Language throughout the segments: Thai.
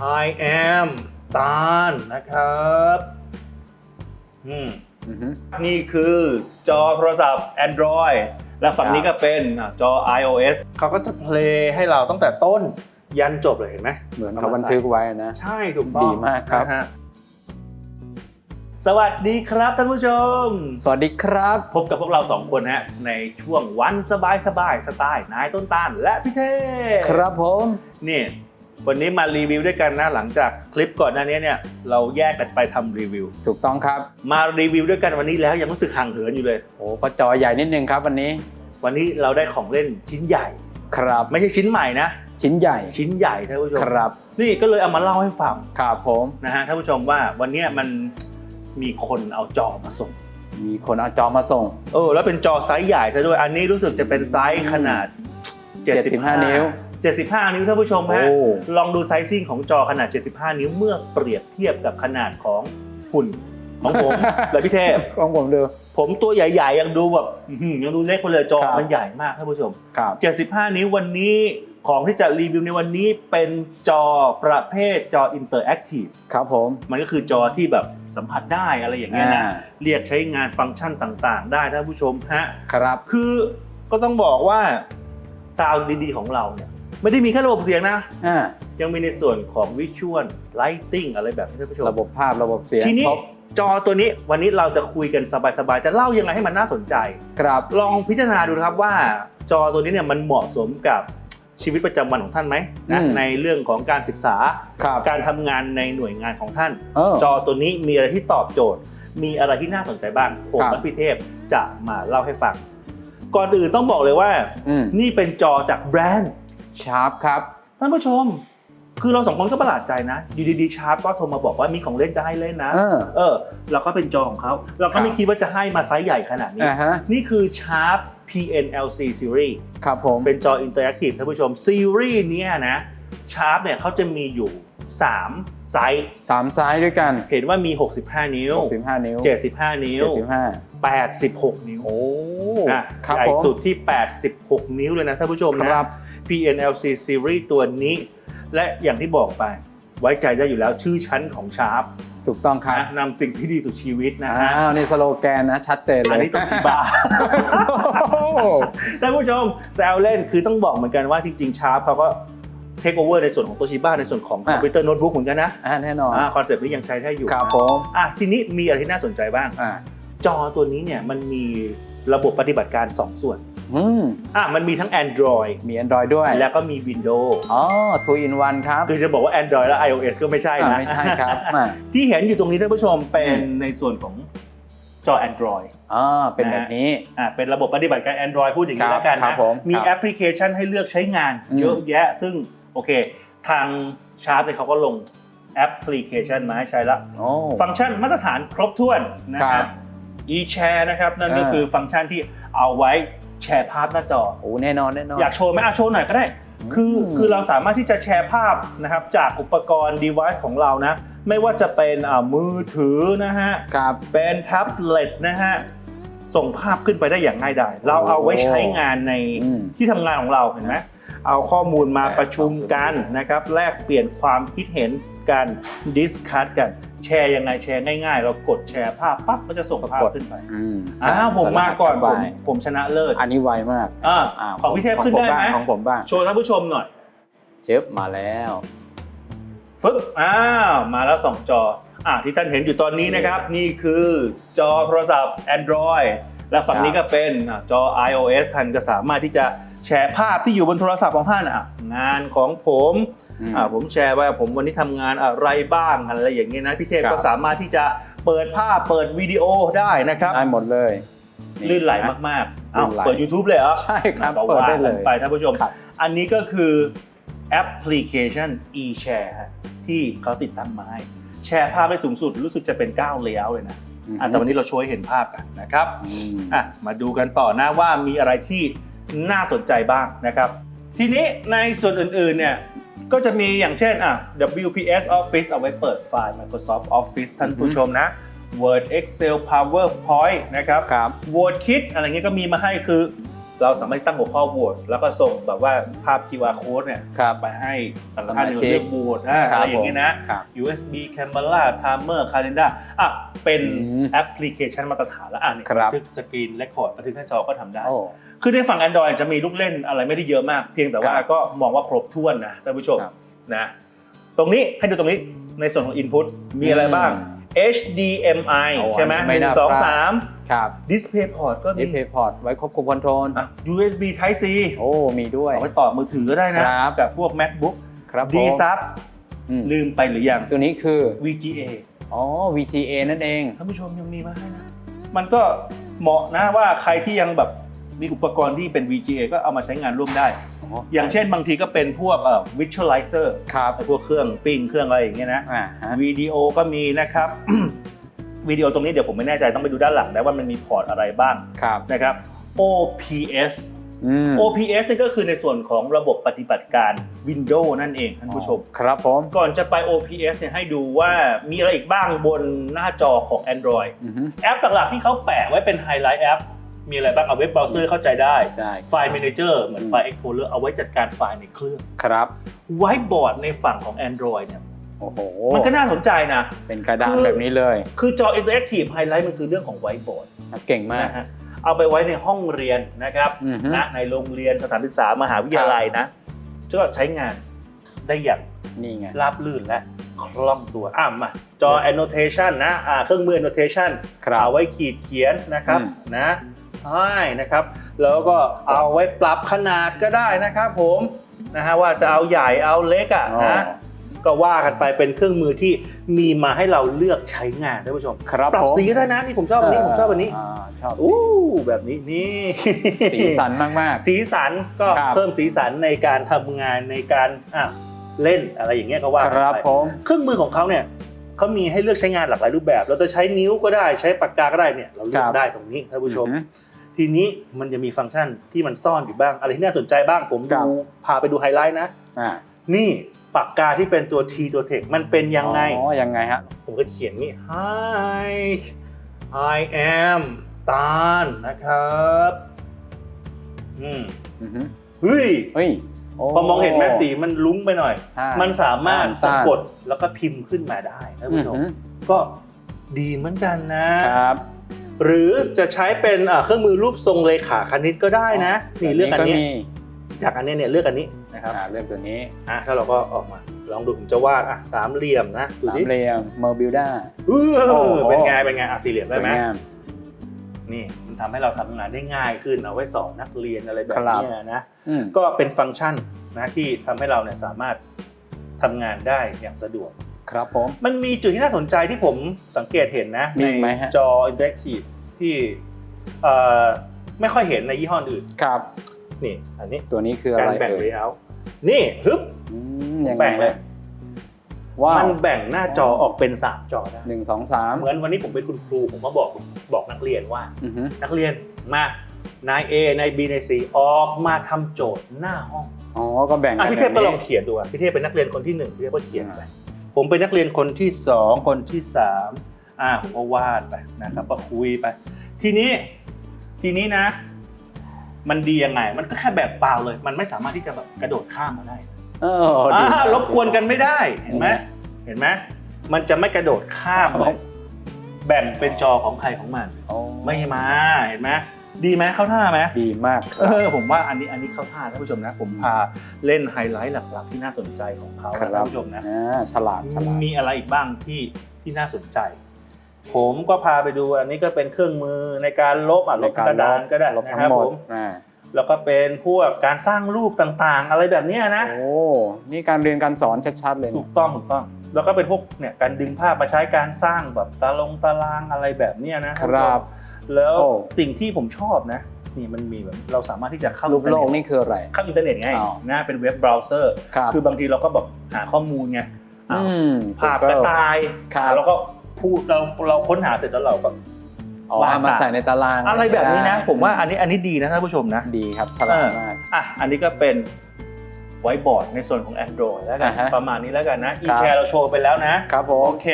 I am ตาลนะครับอืมอือฮึ นี่คือจอโทรศัพท์ Android และฝั่งนี้ก็เป็นอะจอ iOS เขาก็จะเพลย์ให้เราตั้งแต่ต้นยันจบเลยเห็นไหมเหมือนเขาบันทึกไว้นะ ใช่ถูกต้องดีมากครับ นะฮะสวัสดีครับท่านผู้ชม สวัสดีครับ พบกับพวกเราสองคนฮะในช่วงวันสบายสบายๆสไตล์นายต้นตาลและพี่เทพครับผม นี่ วันนี้มารีวิวด้วยกันนะหลังจากคลิปก่อนหน้านี้เนี่ยเราแยกกันไปทำรีวิว ถูกต้องครับมารีวิวด้วยกันวันนี้แล้วยังรู้สึกห่างเหินอยู่เลย โอ้ก็จอใหญ่นิดนึงครับวันนี้วันนี้เราได้ของเล่นชิ้นใหญ่ ครับไม่ใช่ชิ้นใหม่นะ ชิ้นใหญ่ชิ้นใหญ่ท่านผู้ชมครับนี่ก็เลยเอามาเล่าให้ฟังครับผมนะฮะท่านผู้ชมว่าวันเนี้ยมันมีคนเอาจอมาส่ง มีคนเอาจอมาส่ง เออแล้วเป็นจอไซส์ใหญ่ซะด้วยอันนี้รู้สึกจะเป็นไซส์ขนาด 75นิ้ว 75 นิ้วท่านผู้ชมฮะ โอ้ ลองดูไซซิ่งของจอขนาด 75 นิ้วเมื่อเปรียบเทียบกับขนาดของหุ่นของผม และพี่เทพ ของผมดู ผมตัวใหญ่ๆ ยังดูแบบอื้อหือยังดูเล็กไปเลยจอครับ มันใหญ่มากท่านผู้ชม ครับ 75 นิ้ววันนี้ของที่จะรีวิวในวันนี้เป็นจอประเภทจออินเตอร์แอคทีฟครับผมมันก็คือจอที่แบบสัมผัสได้อะไรอย่างเงี้ยนะ อ่าเรียกใช้งานฟังก์ชันต่างๆ ได้ท่านผู้ชมฮะ ครับ คือก็ต้องบอกว่าซาวด์ดีๆ ของเราเนี่ย ไม่ได้มีแค่ระบบเสียงนะ อ่ายังมีในส่วนของวิชวลไลติงอะไรแบบนี้ท่านผู้ชม ระบบภาพระบบเสียงทีนี้ครบจอตัวนี้วันนี้เราจะคุยกันสบายๆ จะเล่ายังไงให้มันน่าสนใจ ครับลองพิจารณาดูนะครับว่าจอตัวนี้เนี่ยมันเหมาะสมกับชีวิตประจำวันของท่านไหมนะในเรื่องของการศึกษา ครับการทำงานในหน่วยงานของท่าน เออ จอตัวนี้มีอะไรที่ตอบโจทย์ มีอะไรที่น่าสนใจบ้างผมครับ และพี่เทพจะมาเล่าให้ฟัง ก่อนอื่นต้องบอกเลยว่า อืมนี่เป็นจอจากแบรนด์ ชาร์ปครับ ท่านผู้ชม คือเราสองคนก็ประหลาดใจนะอยู่ดีๆชาร์ปก็โทรมาบอกว่ามีของเล่นจะให้เล่นนะเออเออ เราก็เป็นจอของเขาเราคก็รับไม่คิดว่าจะให้มาไซส์ใหญ่ขนาดนี้ อ่าฮะ นี่คือ Sharp PNLC Series ครับผม เป็นจออินเตอร์แอคทีฟท่านผู้ชมซีรีส์เนี้ยนะ Sharp เนี่ยเขาจะมีอยู่ 3 ไซส์ สามไซส์ด้วยกันเห็นว่ามี 65 นิ้ว 65 นิ้ว75 นิ้ว 75 86 นิ้วโอ้นะครับใหญ่ผม สุดที่ 86 นิ้วเลยนะท่านผู้ชมนะครับ PNLC Series ตัวนี้ และอย่างที่บอกไป ไว้ใจได้อยู่แล้วชื่อชั้นของ Sharp ถูกต้องครับนะนำสิ่งที่ดีสู่ชีวิตนะฮะอ้าวนี่สโลแกนนะ ชัดเจนเลย อันนี้ต้องชิบาโอ้โหท่านผู้ชมแซวเล่นคือต้องบอกเหมือนกันว่าจริงๆ Sharp เขาก็เทคโอเวอร์ในส่วนของโตชิบ้าในส่วนของคอมพิวเตอร์โน้ตบุ๊กเหมือนกันนะอ่าแน่นอนอ่าคอนเซปต์นี้ยังใช้ได้อยู่ครับนะผมอะทีนี้มีอะไรที่น่าสนใจบ้างอ่าจอตัวนี้เนี่ยมันมีระบบปฏิบัติการ 2 ส่วน อืมอะมันมีทั้ง Android มี Android ด้วยแล้วก็มี Windows อ๋อ two in one ครับ คือจะบอกว่า Android และ iOS ก็ไม่ใช่อ่านะ ไม่ใช่ครับอ่าที่เห็นอยู่ตรงนี้ท่านผู้ชมเป็นในส่วนของจอ Android อ๋อเป็นแบบนี้อ่าเป็นระบบปฏิบัติการ Android พูดอย่างนี้ครับแล้วกันครันะบผมมีครับแอปพลิเคชันให้เลือกใช้งานอืมเยอะแยะ ซึ่งโอเค ทางชาร์ปเนี่ยเขาก็ลงแอปพลิเคชันมาให้ใช้ละโอ้ฟังก์ชันมาตรฐานครบถ้วนนะคครัรับบ e-share นะครับนั่นก็อ่าคือฟังก์ชันที่เอาไว้ แชร์ภาพหน้าจอ โอ้แน่นอนแน่นอนอยากโชว์ไหมอะโชว์หน่อยก็ได้ คืออืมคือเราสามารถที่จะแชร์ภาพนะครับจากอุปกรณ์ device ของเรานะ ไม่ว่าจะเป็นอ่ามือถือนะฮะครับเป็นแท็บเล็ตนะฮะส่งภาพขึ้นไปได้อย่างง่ายดายเราเอาไว้ใช้งานในอืมที่ทำงานของเราเห็นไหมเอาข้อมูลมาประชุมกันนะครับแลกเปลี่ยนความคิดเห็นกันดิสคัตกัน แชร์ยังไงแชร์ง่ายๆ เรากดแชร์ภาพปั๊บก็จะส่งภาพกดขึ้นไปอืมอ้าวผมมาก่อนผมสะดวสบายผมชนะเลิศอันนี้ไวมากอ่าาของพี่เทพขึ้นได้ไหมของผมบ้างโชว์ท่านผู้ชมหน่อยเชฟมาแล้วฟึบอ้าวมาแล้วสองจออ่าที่ท่านเห็นอยู่ตอนนี้นะครับ นี่คือจอโทรศัพท์ Android และฝั่งนี้ก็เป็นอะจอ iOS ท่านก็สามารถที่จะ แชร์ภาพที่อยู่บนโทรศัพท์ของท่านอะงานของผมอืมอ่าผมแชร์ว่าผมวันนี้ทำงานอะไรบ้างอะไรอย่างเงี้ยนะพี่เทพครับก็สามารถที่จะเปิดภาพเปิดวิดีโอได้นะครับได้หมดเลยลื่นไหละมากๆอ้าวลื่นไหลเปิด YouTube เลยเหรอใช่ครับก็เปิดว่าได้เลกันยไปท่านผู้ชมครับอันนี้ก็คือแอปพลิเคชัน e-share ฮะที่เขาติดตั้งมาให้แชร์ภาพได้สูงสุดรู้สึกจะเป็น9เลเยอร์เลยนะอะแต่วันนี้เราโชว์ให้เห็นภาพกันนะครับอืมอะมาดูกันต่อนะว่ามีอะไรที่ น่าสนใจบ้างนะครับ ทีนี้ในส่วนอื่นๆเนี่ยก็จะมีอย่างเช่นอะ WPS Office เอาไว้เปิดไฟล์ Microsoft Office ท่านผู้ชมนะ Word Excel PowerPoint นะครับครับ Word Kit อะไรเงี้ยก็มีมาให้คือ เราสามารถตั้งหัวข้อโหวตแล้วก็ส่งแบบว่าภาพ QR code เนี่ยครับไปให้แต่ละสท่ามาชินกเลือกโหวตอ่าครัอะบไรอย่างนี้นะ ครับ USB camera timer calendar อะเป็นอืมแอปพลิเคชันมาตรฐานแล้วอะเนี่ยครับ บันทึกสกรีนเรคคอร์ดบันทึกหน้าจอก็ทำได้ โอ้ คือในฝั่ง Android จะมีลูกเล่นอะไรไม่ได้เยอะมาก เพียงแต่ว่าครับก็มองว่าครบถ้วนนะท่านผู้ชมครับนะตรงนี้ให้ดูตรงนี้ในส่วนของ Input มีอะไรบ้าง HDMI โอ้ใช่ไหมไม่หนึ่น่างสองพลาด สาม ครับ Display Port ก็ดิมีสเพย์พอร์ตไว้ควบคุมคอนโทรล อะ USB Type C โอ้ มีด้วย เอาไว้ต่อมือถือก็ได้นะ ครับ กับพวก MacBook ครับผม D Sub อืมลืมไปหรือยัง ตัวนี้คือ VGA อ๋อ VGA นั่นเอง ท่านผู้ชมยังมีมาให้นะ มันก็เหมาะนะว่าใครที่ยังแบบ มีอุปกรณ์ที่เป็น VGA ก็เอามาใช้งานร่วมได้ อย่างเช่นบางทีก็เป็นพวกเอ่อ visualizer ครับไอ้พวกเครื่องปิ้งเครื่องอะไรอย่างเงี้ยนะอ่าฮะวิดีโอก็มีนะครับ วิดีโอตรงนี้เดี๋ยวผมไม่แน่ใจต้องไปดูด้านหลังนะว่ามันมีพอร์ตอะไรบ้างครับนะครับ OPS อืม OPS นี่ก็คือในส่วนของระบบปฏิบัติการ Windows นั่นเองท่านผู้ชม ครับผม ก่อนจะไป OPS เนี่ยให้ดูว่ามีอะไรอีกบ้างบนหน้าจอของ Android อือฮึ แอปหลักๆที่เขาแปะไว้เป็นไฮไลท์แอป มีอะไรบ้างเอาเว็บเบราว์เซอร์เข้าใจได้ ใช่ ไฟล์ Manager เหมือนอืมไฟล์ Explorer เอาไว้จัดการไฟล์ในเครื่อง ครับ ไวท์บอร์ดในฝั่งของ Android เนี่ยโอ้โหมันก็น่าสนใจนะ เป็นกระดาษคือ แบบนี้เลย คือจอ Interactive Highlight มันคือเรื่องของไวท์บอร์ดเก่งมาก นะฮะเอาไปไว้ในห้องเรียนนะครับอือฮึ นะในโรงเรียนสถานศึกษามหาวิทยาลัยนะก็ใช้งานได้อย่าง นี่ไง ราบลื่นและคล่องตัวอะมาจอ annotation นะอ่าเครื่องมือ annotation ครับเอาไว้ขีดเขียนนะครับอืม นะ ใช่นะครับ แล้วก็เอาไว้ปรับขนาดก็ได้นะครับผมนะฮะว่าจะเอาใหญ่เอาเล็กอะอ๋อนะก็ว่ากันไปเป็นเครื่องมือที่มีมาให้เราเลือกใช้งานท่านผู้ชมครับปรับผมสีก็ได้นะนี่ผมชอบอันนี้ผมชอบอันนี้าชอบอู้แบบนี้นี่สีสันมากสีสันก็ครับเพิ่มสีสันในการทำงานในการอะเล่นอะไรอย่างเงี้ยก็ว่าๆคกันรับไปผมเครื่องมือของเขาเนี่ยเขามีให้เลือกใช้งานหลากหลายรูปแบบ เราจะใช้นิ้วก็ได้ใช้ปากกาก็ได้เนี่ยเราเลือกได้ตรงนี้ท่านผู้ชมอือฮึ ทีนี้มันจะมีฟังก์ชันที่มันซ่อนอยู่บ้าง อะไรที่น่าสนใจบ้างผมครัดูบพาไปดูไฮไลท์นะอ่านี่ปากกาที่เป็นตัว T ตัว Text มันเป็นยังไงอ๋อยังไงฮะผมก็เขียนนี่ Hi I am ตาลนะครับอืมอือฮึเฮ้ยเฮ้ยโพอมองเห็นแม่สีมันลุ้งไปหน่อยใช่มันสามารถอ่านสะต้านกดแล้วก็พิมพ์ขึ้นมาได้ท่านอืผู้อชมฮึก็ดีเหมือนกันนะครับ หรือจะใช้เป็นอ่าเครื่องมือรูปทรงเลขาคณิตก็ได้นะ นี่เลือกอันนี้มีจากอันนี้เนี่ยเลือกอันนี้นะครับอ่าเลือกตัวนี้อะแล้วเราก็ออกมาลองดูผมจะวาดอะสามเหลี่ยมนะดูสามดิเหลี่ยมเมอร์บิลดาเอโอ้อโหเป็นไงเป็นไงอะสี่เหลี่ยมสได้วยไหมงามนี่มันทำให้เราทำงานได้ง่ายขึ้นเอาไว้สอนนักเรียนอะไรแบบครับเนี้ยนะอืมก็เป็นฟังก์ชันนะที่ทำให้เราเนี่ยสามารถทำงานได้อย่างสะดวก ครับผม มันมีจุดที่น่าสนใจที่ผมสังเกตเห็นนะ มีในอีกไหมฮะ จอ Interactive ที่เอ่อไม่ค่อยเห็นในยี่ห้ออื่น ครับ นี่ อันนี้ตัวนี้คืออะการไรแบ่ง เอ่ย layout นี่ฮึบ อืมยังไงแบ่งเลยฮะว้าวมันแบ่งหน้าจอออกเป็น3จอได้หนึ่งสองสามเหมือนวันนี้ผมเป็นคุณครูผมมาบอกบอกนักเรียนว่า อือฮึนักเรียนมานาย A นาย B นาย C ออกมาทำโจทย์หน้าห้องอ๋อก็แบ่งอะกันพี่เทพก็แบบลนี้องเขียนดูอะพี่เทพเป็นนักเรียนคนที่หนึ่งพี่เทพก็เขียนไป ผมเป็นนักเรียนคนที่สองคนที่สามอ่าผมก็วาดไปนะครับก็คุยไป ทีนี้ทีนี้นะ มันดียังไง มันก็แค่แบบเปล่าเลย มันไม่สามารถที่จะแบบกระโดดข้ามมาได้เออดีอ่าคบรบกวนกันไม่ได้เห็นไหมเห็นไหมมันจะไม่กระโดดข้ามเลยแบ่งเป็นจอของใครของมัน โอ้ ไม่มาเห็นไหม ดีไหมเข้าท่าไหมดีมากเออผมว่าอันนี้อันนี้เข้าท่าท่านผู้ชมนะ ผมพาเล่นไฮไลท์หลักๆ ที่น่าสนใจของเขาครันะบท่านผู้ชมนะอ่าฉลาดฉลาดมีอะไรอีกบ้างที่ที่น่าสนใจ ผมก็พาไปดูอันนี้ก็เป็นเครื่องมือในการลบอะลบกระดานก็ได้ลบนะทั้ครับงหมผดมอ่าแล้วก็เป็นพวกการสร้างรูปต่างๆ อะไรแบบเนี้ยนะ โอ้ นี่การเรียนการสอนชัดๆเลย ถูเนี่ยกต้องถูกต้อง แล้วก็เป็นพวกเนี่ยการดึงภาพมาใช้การสร้างแบบตาลงตารางอะไรแบบเนี้ยนะคท่านผู้ชรัมบ แล้วโอ้ สิ่งที่ผมชอบนะนี่มันมีแบบเราสามารถที่จะเข้ารูปอินเทอโลร์กเน็ตนี่คืออะไร เข้าอินเทอร์เน็ตไงอ๋อนะเป็นเว็บเบราว์เซอร์ครับคือบางทีเราก็แบบหาข้อมูลไงอ้าวอืมภาพกระต่ายครับแล้วก็พูดเราเราค้นหาเสร็จแล้วเราก็ อ๋อวาด เอามาใส่ในตารางอะไรแบบนี้นะได้ผมว่าอันนี้อันนี้ดีนะท่านผู้ชมนะ ดีครับฉลาดมาก อะ อันนี้ก็เป็นไวท์บอร์ดในส่วนของ Android แล้วกัน อ่าฮะประมาณนี้แล้วกันนะครับ e-share เราโชว์ไปแล้วนะ ครับผมโอเค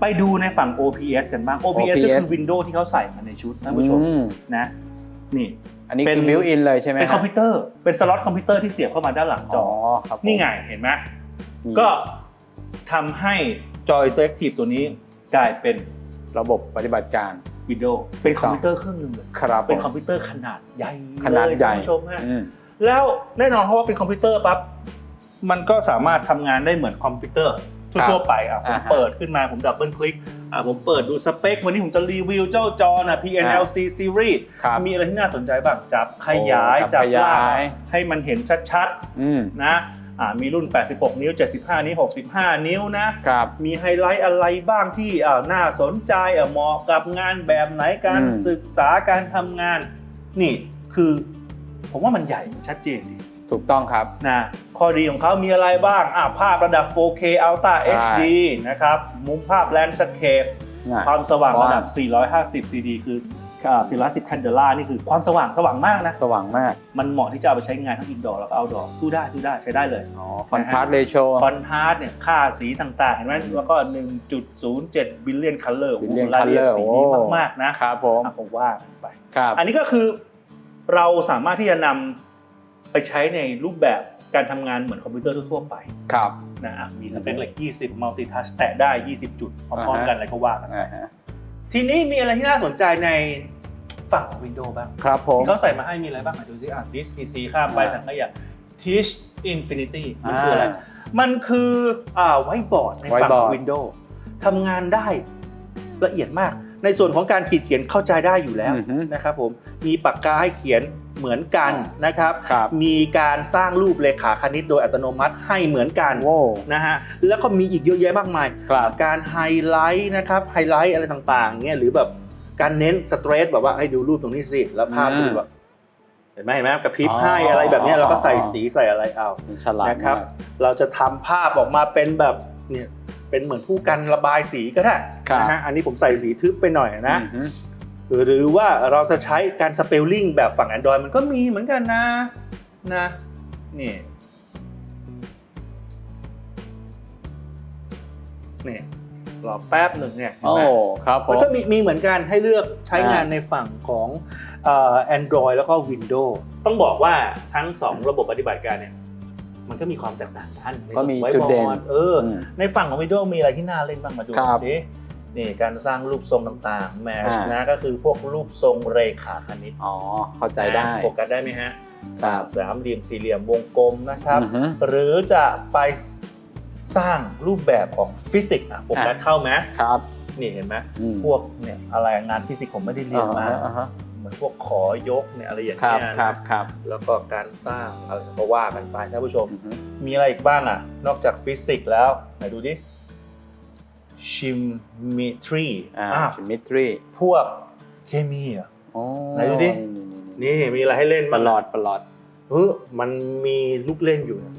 ไปดูในฝั่ง OPS กันบ้าง OPS ก็ OPS คือ Windows ที่เขาใส่มาในชุดท่านผู้ชมอืนะนี่ไออันนี้เป็นคือบิวอินเลยใช่ไหมเป็นฮะคอมพิวเตอร์เป็นสล็อตคอมพิวเตอร์ที่เสียบเข้ามาด้านหลังจอ๋อออ ครับผมนี่ไงเห็นไหมนี่ก็ทำให้จอ Interactive ตัวนี้กลายเป็น ระบบปฏิบัติการ Windows เป็นคอมพิวเตอร์เครื่องหนึงเลย ครับผมเป็นคอมพิวเตอร์ขนาดใหญ่ขนาดเลยใหญ่คุณผู้ชมฮะ อืม แล้วแน่นอนเพราะว่าเป็นคอมพิวเตอร์ปั๊บมันก็สามารถทำงานได้เหมือนคอมพิวเตอร์ ทั่วๆไปอะผมอ่าฮะเปิดขึ้นมาผมดับเบิลคลิกอะผมเปิดดูสเปค วันนี้ผมจะรีวิวเจ้าจอนะ PNLC series ครับมีอะไรที่น่าสนใจบ้างจับขยายโอ้จัจับบขยายลากให้มันเห็นชัดอืมๆนะอ่ามีรุ่น 86 นิ้ว 75 นิ้ว 65 นิ้วนะครับมีไฮไลท์อะไรบ้างที่อ่าน่าสนใจอะเหมาะกับงานแบบไหนการอืมศึกษาการทำงาน นี่คือผมว่ามันใหญ่มันชัดเจนดี ถูกต้องครับ นะข้อดีของเขามีอะไรบ้างอะภาพระดับ 4K Ultra ใช่ HD นะครับ มุมภาพ Landscape อะความสว่างกว้างระดับ 450 CD คืออ่า410 Candela นี่คือความสว่างสว่างมากนะ สว่างมาก มันเหมาะที่จะเอาไปใช้งานทั้ง indoor แล้วก็ outdoor สู้ได้สู้ได้ใช้ได้เลย อ๋อ คอนทราสต์เรโช คอนทราสต์เนี่ยค่าสีต่าง ๆ เห็นไหมแล้วก็ 1.07 billion color โอ้โห billion รายละเอียด color สีโอ้ดีมาก ๆ นะครับผม อะผมว่ากันไป ครับ อันนี้ก็คือเราสามารถที่จะนำ ไปใช้ในรูปแบบการทำงานเหมือนคอมพิวเตอร์ทั่วๆไปครับ นะอะมีสเปคเหล็ก20 multitask แตะได้ 20 จุดพร้อมๆกันอะไรก็ว่ากันอ่าฮะทีนี้มีอะไรที่น่าสนใจในฝั่งของ Windows บ้างครับผมที่เขาใส่มาให้มีอะไรบ้างอะดูซิอะ Disk PC ข้ามไปอ่าถังขยะ Teach Infinity มันคืออะไรามันคืออ่าไวบอร์ดในฝั่ง whiteboard Windows ทำงานได้ละเอียดมาก ในส่วนของการขีดเขียนเข้าใจได้อยู่แล้วอือฮึนะครับผม มีปากกาให้เขียน เหมือนกันนะครับ ครับมีการสร้างรูปเลขาคณิตโดยอัตโนมัติให้เหมือนกันโว้นะฮะแล้วก็มีอีกเยอะแยะมากมาย ครับการไฮไลท์นะครับไฮไลท์อะไรต่างๆเงี้ยหรือแบบการเน้นสเตรทแบบว่าให้ดูรูปตรงนี้สิแล้วภาพอืมจะแบบเห็นไหมเห็นไหมกระพริบอ๋อให้อะไรแบบเนี้ยเราก็ใส่สีใส่อะไรเอามันฉลาดนะครับมาก เราจะทำภาพออกมาเป็นแบบเนี่ยเป็นเหมือนผู้กันระบายสีก็ได้ครับ นะฮะอันนี้ผมใส่สีทึบไปหน่อยนะ อือฮึ หรือว่าเราจะใช้การสเปลลิ่งแบบฝั่ง Android มันก็มีเหมือนกันนะนะนี่นี่รอแป๊บหนึ่งเนี่ยเห็นโอ้ไหมครับผมันมก็มีมีเหมือนกันให้เลือกใช้งานอ่าในฝั่งของเอ่อ Android แล้วก็ Windows ต้องบอกว่าทั้ง 2 ระบบปฏิบัติการเนี่ยมันก็มีความแตกต่างกันในก็ส่วนมีไว้จุดบเด่นอร์ดเอออมในฝั่งของ Windows มีอะไรที่น่าเล่นบ้างมาดูครับสิ นี่การสร้างรูปทรงต่างๆแมชอ่านนะก็คือพวกรูปทรงเรขาคณิตอ๋อเข้าใจได้นะโฟกัสได้ไหมฮะครับสามเหลี่ยมสี่เหลี่ยมวงกลมนะครับอือฮึหรือจะไปสร้างรูปแบบของฟิสิกส์อะโฟกัสเข้าไหมครับนี่เห็นไหมอืมพวกเนี่ยอะไรงานฟิสิกส์ผมไม่ได้เรียนมาอ่าฮะเหมือนพวกขอยกเนี่ยอะไรอย่างครัเงี้บยครับนะครับแล้วก็การสร้างอะไรก็ว่ากันไปท่านผู้ชมอือฮึมีอะไรอีกบ้างอะ นอกจากฟิสิกส์แล้วไหนดูดิ ชิมมิทรีอ่าอะซิมิตรีพวกเคมีอะโอ้ไหนดูดินี่นี่มีอะไรให้เล่นปบ้างลอดปลอดเออมันมีลูกเล่นอยู่นะ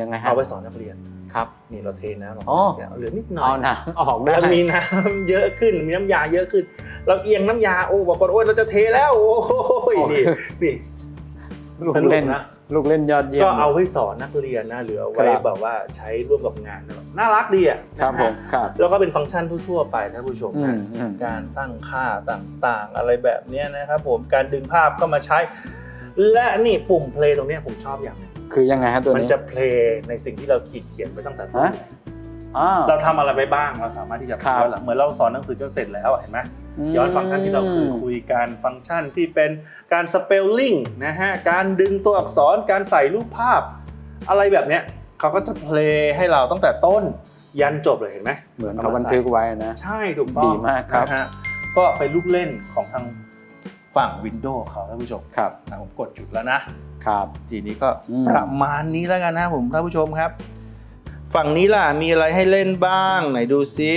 ยังไงฮะเอาไว้สอนนักเรียน ครับ นี่เราเทน้ำออกอ๋อ มาเหลือนิดหน่อเอายหนังออกได้แล้วมีน้ำเยอะขึ้น มีน้ำยาเยอะขึ้น เราเอียงน้ำยา โอ้บอกว่าโอ้ยเราจะเทแล้ว โอ้ยนี่ นี่ ลูกสนุกเล่นนะ ลูกเล่นยอดเยี่ยม ก็เอาไว้สอนนักเรียนนะหรือเอาไว้ครับแบบว่าใช้ร่วมกับงานนะแบบน่ารักดีอะครับนะผฮะมครับแล้วก็เป็นฟังก์ชันทั่วๆไปท่านผู้ชมอืนะมอืม การตั้งค่าต่างๆ อะไรแบบเนี้ยนะครับผมการดึงภาพเข้ามาใช้ และนี่ปุ่มเพลย์ตรงเนี้ยผมชอบอย่างหนึงคือยังไงฮะตัวมันนี้จะเพลย์ในสิ่งที่เราขีดเขียนไปตั้งแต่ต้นฮะอ่าเราทำอะไรไปบ้างเราสามารถที่จะครับ ย้อนหลังเหมือนเราสอนหนังสือจนเสร็จแล้วอะเห็นไหม ย้อนฟังก์ชันที่เราเคยคุยกันฟังก์ชันที่เป็นการสเปลลิ่งนะฮะการดึงตัวอักษรการใส่รูปภาพ อะไรแบบเนี้ยเขาก็จะเพลย์ให้เราตั้งแต่ต้นยันจบเลยเห็นไหมเหมือนเขาบันทึกไว้นะ ใช่ถูกต้องดีมากครับนะฮะก็เป็นลูกเล่นของทางฝั่ง Windows เขาท่านผู้ชมครับนะผมกดหยุดแล้วนะครับทีนี้ก็อืมประมาณนี้แล้วกันนะผมท่านผู้ชมครับ ฝั่งนี้ล่ะมีอะไรให้เล่นบ้างไหนดูซิ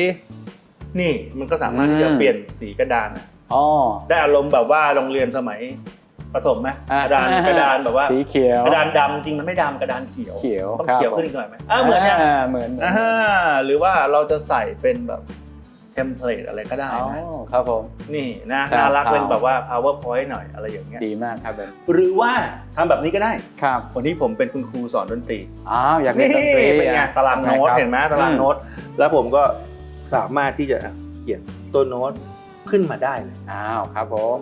นี่มันก็สามารถที่จะเปลี่ยนสีกระดานอะอ๋อได้อารมณ์แบบว่าโรงเรียนสมัยประถมไหมอ่กระดานกระดานแบบว่าสีเขียวกระดานดำจริงมันไม่ดำกระดานเขียวเขียวต้องครับเขียวขึ้นอีกหน่อยไหมอ่าเหมือนยังาเหมือนเหมือนอ่าหรือว่าเราจะใส่เป็นแบบเทมเพลตอะไรก็ได้อ๋อนะครับผมนี่นะครับน่ารักครับเป็นแบบว่า powerpoint หน่อยอะไรอย่างเงี้ยดีมากครับเบนหรือว่าทำแบบนี้ก็ได้ครับวันนี้ผมเป็นคุณครูสอนดนตรีอ้าวอยากเล่นี่นดนตรีเป็นไงอะตารางโน้ตครับเห็นไหมตารางโน้ตแล้วผมก็ สามารถที่จะเขียนตัวโน้ตขึ้นมาได้เลยอ้าวครับผม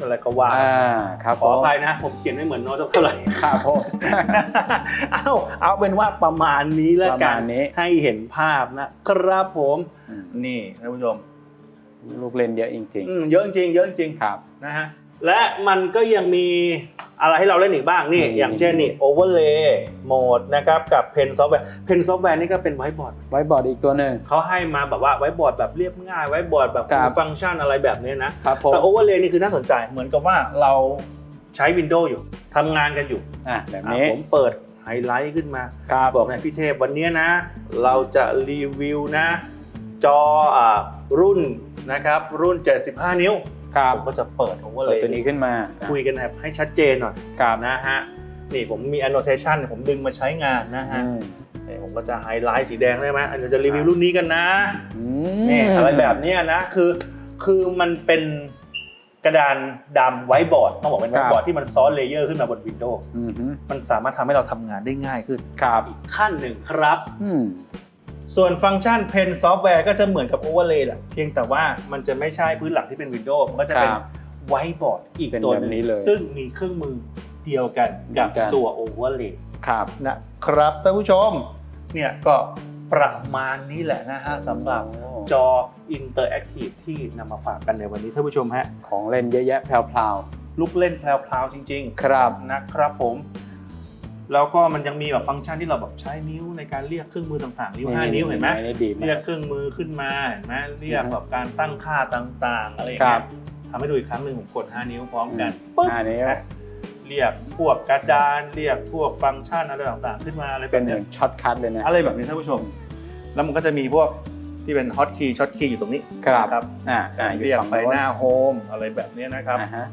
อะไรก็ว่าอ่าครับขผออมภัยนะ ผมเขียนไม่เหมือนโน้ตสักเท่าไหร่ ครับผม เอาเอาเป็นว่าประมาณนี้แล้วกัประนมาณนี้ ให้เห็นภาพนะครับผมอืมนี่ท่านผู้ชมลูกเล่นเยอะจริงอืมเยอะจริงเยอะจริงๆ ครับ นะฮะ และมันก็ยังมีอะไรให้เราเล่นอีกบ้างนี่มีอย่างเช่นนี่ overlay โหมดนะครับกับ pen software pen software นี่ก็เป็นไวบอร์ดไว้บอร์ดอีกตัวหนึ่ง เขาให้มาแบบว่าไวบอร์ดแบบเรียบง่ายไวบอร์ดแบบครับ ฟังก์ชันอะไรแบบนี้นะ ครับผมแต่ overlay นี่คือน่าสนใจเหมือนกับว่าเราใช้ Windows อยู่ทำงานกันอยู่อะแบบอะนี้ผมเปิดไฮไลท์ขึ้นมา ครับบอกเนี่ยพี่เทพวันนี้นะ เราจะรีวิวนะ จออ่ารุ่นนะครับรุ่น 75 นิ้ว ครับ ผมก็จะเปิดเปิด overlay ตัวนี้ขึ้นมาคุยกันแบบให้ชัดเจนหน่อยครับนะฮะนี่ผมมี annotation ผมดึงมาใช้งานนะฮะอืมนี่ผมก็จะไฮไลท์สีแดงได้ไหมอันนี้จะรีวิวรุ่นนี้กันนะ อืม นี่อะไรแบบเนี้ยนะคือคือมันเป็นกระดานดำไว้บอร์ดต้องบอกเป็นไว้บอร์ดที่มันซ้อนเลเยอร์ขึ้นมาบนวินโดว์อืมฮึมันสามารถทำให้เราทำงานได้ง่ายขึ้น ครับอีกขั้นหนึ่งครับ อืม ส่วนฟังก์ชัน Pen Software ก็จะเหมือนกับ Overlay แหละเพียงแต่ว่ามันจะไม่ใช่พื้นหลังที่เป็น Windows มันก็จะเป็นครับไวบอร์ดอีกเป็นตัวแบบหนึงนี้เลย ซึ่งมีเครื่องมือเดียวกันกับเหมือนกันตัว Overlay ครับ นะครับท่านผู้ชมเนี่ยก็ประมาณนี้แหละนะฮะสำหรับโอ้ จอ Interactive ที่นำมาฝากกันในวันนี้ท่านผู้ชมฮะของเล่นเยอะแยะแพรวลูกเล่นแพลวๆจริงๆครับๆนะครับผม แล้วก็มันยังมีแบบฟังก์ชันที่เราแบบใช้นิ้วในการเรียกเครื่องมือต่างๆ นิ้ว5นิ้วเห็นไหมนี่ดีมาเรียกกเครื่องมือขึ้นมาเห็นไหมเรียกอือฮึแบบการตั้งค่าต่างๆอะไรอย่างครัเงี้บยทำให้ดูอีกครั้งหนึ่งผมกด5นิ้วพร้อมกันอืมปึ๊บห้านิ้วนะเรียกพวกกระดาน เรียกพวกฟังก์ชันอะไรต่างๆ ขึ้นมาอะไรแบเป็นบเหเนี้มืยอนช็อตคัทเลยนะอะไรแบบนี้ท่านผู้ชม แล้วมันก็จะมีพวกที่เป็นฮอตคีย์ช็อตคีย์อยู่ตรงนี้ครับนะครับอ่าอ่าอยู่เรียกฝั่งไปโน้หน้าโฮมอะไรแบบนี้นะครับอ่าฮะ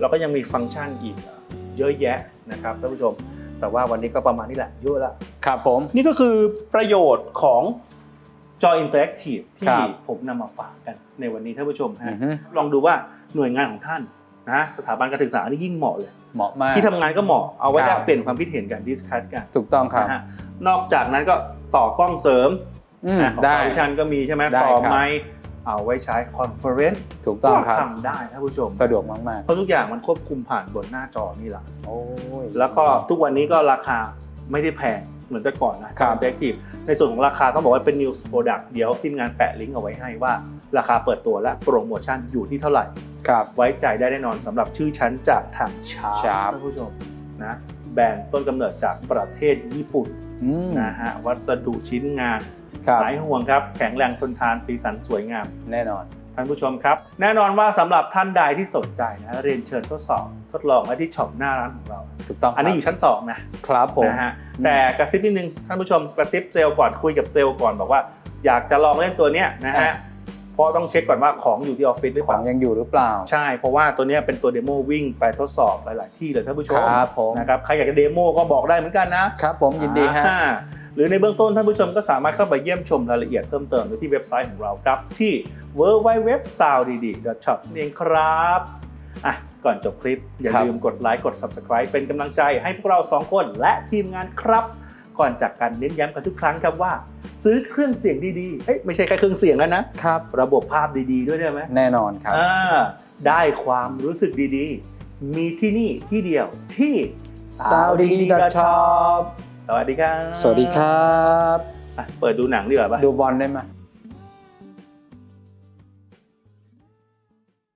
เราก็ยังมีฟังก์ชันอีกเยอะแยะนะครับท่านผู้ชม แต่ว่าวันนี้ก็ประมาณนี้แหละเยอะละครับผม นี่ก็คือประโยชน์ของจออินเตอร์แอคทีฟครัที่บผมนำมาฝากกันในวันนี้ท่านผู้ชมอืฮะอฮึ ลองดูว่าหน่วยงานของท่านนะสถาบันการศึกษานี่ยิ่งเหมาะเลย เหมาะมาก ที่ทำงานก็เหมาะเอาไว้คแลรับกเปลี่ยนความคิดเห็นกันดิสคัทกันถูกต้องครับนะฮะนอกจากนั้นก็ต่อกล้องเสริมอืมนะของได้ สาวิชันก็มีใช่ไหมได้ต่อครับ ไมค์ เอาไว้ใช้คอนเฟอเรนซ์ถูกต้องครับทำได้ท่านผู้ชม สะดวกมากเพราะทุกอย่างมันควบคุมผ่านบนหน้าจอนี่แหละๆโอ้ย แล้วก็ทุกวันนี้ก็ราคาไม่ได้แพงเหมือนแต่ก่อนนะครับเ c t i v e ในส่วนของราคาต้องบอกว่าเป็น news product เดี๋ยวทีมงานแปะลิงก์เอาไว้ให้ว่า ราคาเปิดตัวและโปรโมชั่นอยู่ที่เท่าไหร่ ครับ ไว้ใจได้แน่นอนสำหรับชื่อชั้นจากทางชาร์ Sharp ท่านผู้ชมนะแบรนด์ต้นกำเนิดจากประเทศญี่ปุ่น อืม นะฮะวัสดุชิ้นงานครับ หายห่วงครับ แข็งแรงทนทานสีสันสวยงาม แน่นอน ท่านผู้ชมครับ แน่นอนว่าสำหรับท่านใดที่สนใจนะเรียนเชิญทดสอบทดลองไว้ที่ช็อปหน้าร้านของเราถูกต้องอันนี้อยู่ชั้นสองนะครับผมนะฮะอืมแต่กระซิบนิดนึงท่านผู้ชมกระซิบเซลล์ก่อนคุยกับเซลล์ก่อนบอกว่า อยากจะลองเล่นตัวเนี้ยนะฮะเพราะต้องเช็คก่อนว่าของอยู่ที่ออฟฟิศหรือขเปองล่ายังอยู่หรือเปล่า ใช่เพราะว่าตัวเนี้ยเป็นตัวเดโมวิ่งไปทดสอบหลาย ๆ ที่เลยท่านผู้ชมครับผมนะครับใครอยากจะเดโมก็บอกได้เหมือนกันนะครับผมยินดีฮะอ่า หรือในเบื้องต้นท่านผู้ชมก็สามารถเข้าไปเยี่ยมชมรายละเอียดเพิ่มเติมได้ที่เว็บไซต์ของเราครับ ที่ w w w s o u n d d s h o p เองครับอะก่อนจบคลิป อย่าครับลืมกดไลค์กด Subscribe เป็นกำลังใจให้พวกเรา 2 คนและทีมงานครับ ก่อนจากกันเน้นย้ำกันทุกครั้งครับว่า ซื้อเครื่องเสียงดีๆเอ้ยไม่ใช่แค่เครื่องเสียงแล้วนะครับระบบภาพดีๆ ด้วยได้ไหมแน่นอนครับอ่าได้ความรู้สึกดีๆ มีที่นี่ที่เดียวที่ s o u d d Shop สวัสดีครับ สวัสดีครับ อะเปิดดูหนังดีกว่าปะดูบอลได้ไหม